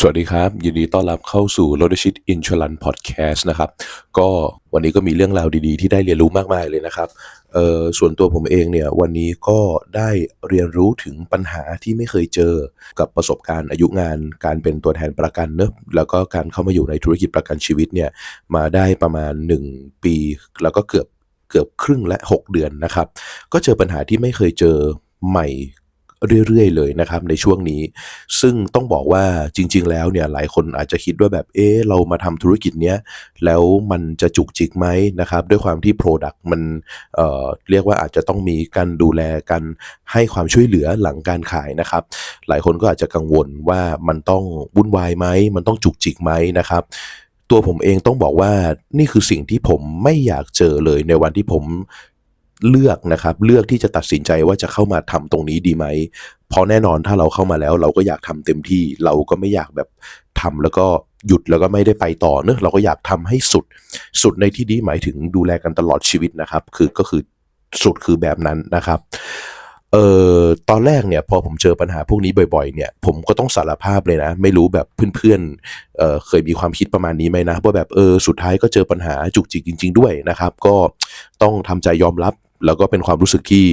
สวัสดีครับ ยินดีต้อนรับเข้าสู่ r o d s h i t Insurance Podcast นะครับ ก็วันนี้ก็มีเรื่องราวดีๆ ที่ได้เรียนรู้มากมายเลยนะครับเอ่อส่วนตัวผมเองเนี่ยวันนี้ก็ได้เรียนรู้ถึงปัญหาที่ไม่เคยเจอกับประสบการณ์อายุงาน การเป็นตัวแทนประกันเนอะแล้วก็การเข้ามาอยู่ในธุรกิจประกันชีวิตเนี่ยมาได้ประมาณ 1 ปี แล้วก็เกือบเกือบครึ่งและ 6 เดือนนะครับ ก็เจอปัญหาที่ไม่เคยเจอใหม่ เรื่อยๆเลยนะครับในช่วงนี้ ซึ่งต้องบอกว่าจริง ๆ แล้วเนี่ยหลายคนอาจจะคิดว่าแบบเอ๊ะเรามาทำธุรกิจเนี้ยแล้วมันจะจุกจิกไหมนะครับด้วยความที่ Product มันเอ่อเรียกว่าอาจจะต้องมีการดูแลกันให้ความช่วยเหลือหลังการขายนะครับ หลายคนก็อาจจะกังวลว่ามันต้องวุ่นวายไหมมันต้องจุกจิกไหมนะครับตัวผมเองต้องบอกว่านี่คือสิ่งที่ผมไม่อยากเจอเลยในวันที่ผม เลือกนะครับ เลือกที่จะตัดสินใจว่าจะเข้ามาทำตรงนี้ดีไหมเพราะแน่นอนถ้าเราเข้ามาแล้ว เราก็อยากทำเต็มที่ เราก็ไม่อยากแบบทำแล้วก็หยุดแล้วก็ไม่ได้ไปต่อเนอะเราก็อยากทำให้สุด สุดในที่นี้หมายถึงดูแลกันตลอดชีวิตนะครับ คือก็คือสุดคือแบบนั้นนะครับเอ่อตอนแรกเนี่ยพอผมเจอปัญหาพวกนี้บ่อยๆ เนี่ย ผมก็ต้องสารภาพเลยนะ ไม่รู้แบบเพื่อนๆเอ่อเคยมีความคิดประมาณนี้ไหมนะว่าแบบเออสุดท้ายก็เจอปัญหาจุกจิกจริง ๆ ด้วยนะครับ ก็ต้องทำใจยอมรับ แล้วก็เป็นความรู้สึกที่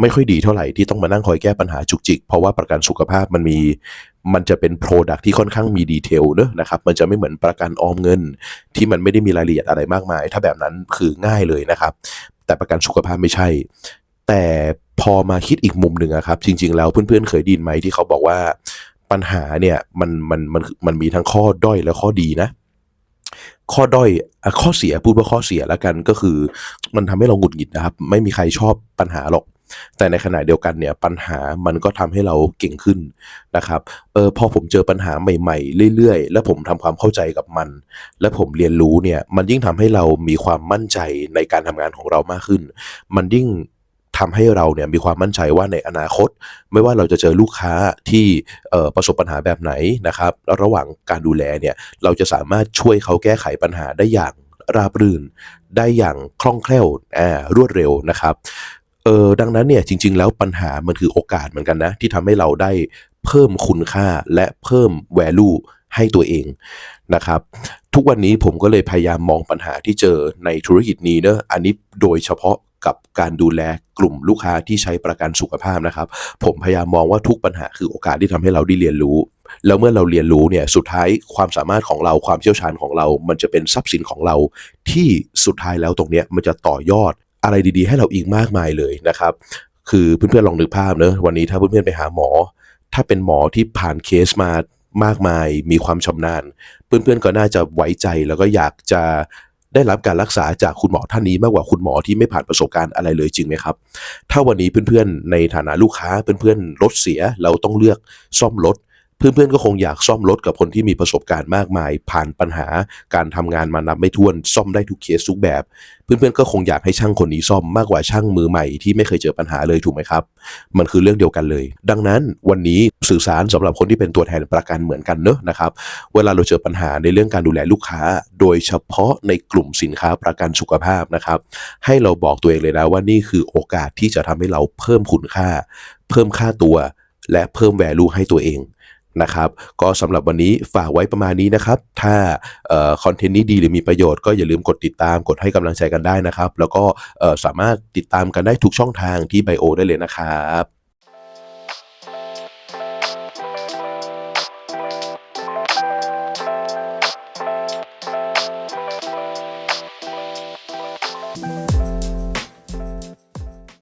ไม่ค่อยดีเท่าไหร่ที่ต้องมานั่งคอยแก้ปัญหาจุกจิก เพราะว่าประกันสุขภาพมันมีมันจะเป็น Product ที่ค่อนข้างมีดีเทลเนอะนะครับ มันจะไม่เหมือนประกันออมเงิน ที่มันไม่ได้มีรายละเอียดอะไรมากมาย ถ้าแบบนั้นคือง่ายเลยนะครับ แต่ประกันสุขภาพไม่ใช่ แต่พอมาคิดอีกมุมหนึ่งครับ จริง ๆ แล้วเพื่อนๆ เคยดินไหมที่เขาบอกว่าปัญหาเนี่ยมันมันมันมันมีทั้งข้อด้อยและข้อดีนะ ข้อด้อยข้อเสียพูดว่าข้อเสียแล้วกันก็คือ มันทำให้เราหงุดหงิดนะครับ ไม่มีใครชอบปัญหาหรอก แต่ในขณะเดียวกันเนี่ยปัญหามันก็ทำให้เราเก่งขึ้นนะครับเออพอผมเจอปัญหาใหม่ๆ เรื่อยๆ แล้วผมทำความเข้าใจกับมัน และผมเรียนรู้เนี่ยมันยิ่งทำให้เรามีความมั่นใจในการทำงานของเรามากขึ้น มันยิ่ง ทำให้เราเนี่ยมีความมั่นใจว่าในอนาคต ไม่ว่าเราจะเจอลูกค้าที่ประสบปัญหาแบบไหนนะครับแล้วระหว่างการดูแลเนี่ยเราจะสามารถช่วยเขาแก้ไขปัญหาได้อย่างราบรื่น ได้อย่างคล่องแคล่วรวดเร็วนะครับเออดังนั้นเนี่ยจริง ๆ แล้วปัญหามันคือโอกาสเหมือนกันนะ ที่ทำให้เราได้เพิ่มคุณค่าและเพิ่ม value ให้ตัวเองนะครับ ทุกวันนี้ผมก็เลยพยายามมองปัญหาที่เจอในธุรกิจนี้เนอะอันนี้โดยเฉพาะ กับการดูแลกลุ่มลูกค้าที่ใช้ประกันสุขภาพนะครับ ผมพยายามมองว่าทุกปัญหาคือโอกาสที่ทำให้เราได้เรียนรู้ แล้วเมื่อเราเรียนรู้เนี่ยสุดท้ายความสามารถของเราความเชี่ยวชาญของเรา มันจะเป็นทรัพย์สินของเรา ที่สุดท้ายแล้วตรงเนี้ยมันจะต่อยอดอะไรดีๆ ให้เราอีกมากมายเลยนะครับ คือเพื่อนๆลองนึกภาพเนอะวันนี้ถ้าเพื่อนๆไปหาหมอ ถ้าเป็นหมอที่ผ่านเคสมามากมายมีความชำนาญ เพื่อนๆก็น่าจะไว้ใจแล้วก็อยากจะ ได้รับการรักษาจากคุณหมอท่านนี้มากกว่าคุณหมอที่ไม่ผ่านประสบการณ์อะไรเลยจริงไหมครับ ถ้าวันนี้เพื่อนๆในฐานะลูกค้าเพื่อนๆรถเสียเราต้องเลือกซ่อมรถ เพื่อนๆก็คงอยากซ่อมรถกับคนที่มีประสบการณ์มากมาย ผ่านปัญหาการทำงานมานับไม่ถ้วนซ่อมได้ทุกเคสทุกแบบ เพื่อนๆก็คงอยากให้ช่างคนนี้ซ่อมมากกว่าช่างมือใหม่ที่ไม่เคยเจอปัญหาเลยถูกไหมครับ มันคือเรื่องเดียวกันเลย ดังนั้นวันนี้สื่อสารสำหรับคนที่เป็นตัวแทนประกันเหมือนกันเนอะนะครับเวลาเราเจอปัญหาในเรื่องการดูแลลูกค้า โดยเฉพาะในกลุ่มสินค้าประกันสุขภาพนะครับ ให้เราบอกตัวเองเลยนะว่านี่คือโอกาสที่จะทำให้เราเพิ่มคุณค่า เพิ่มค่าตัว และเพิ่มแวลูให้ตัวเอง นะครับ ก็สำหรับวันนี้ฝากไว้ประมาณนี้นะครับ ถ้าคอนเทนต์นี้ดีหรือมีประโยชน์ก็อย่าลืมกดติดตามกดให้กำลังใจกันได้นะครับ แล้วก็สามารถติดตามกันได้ทุกช่องทางที่ไบโอได้เลยนะครับ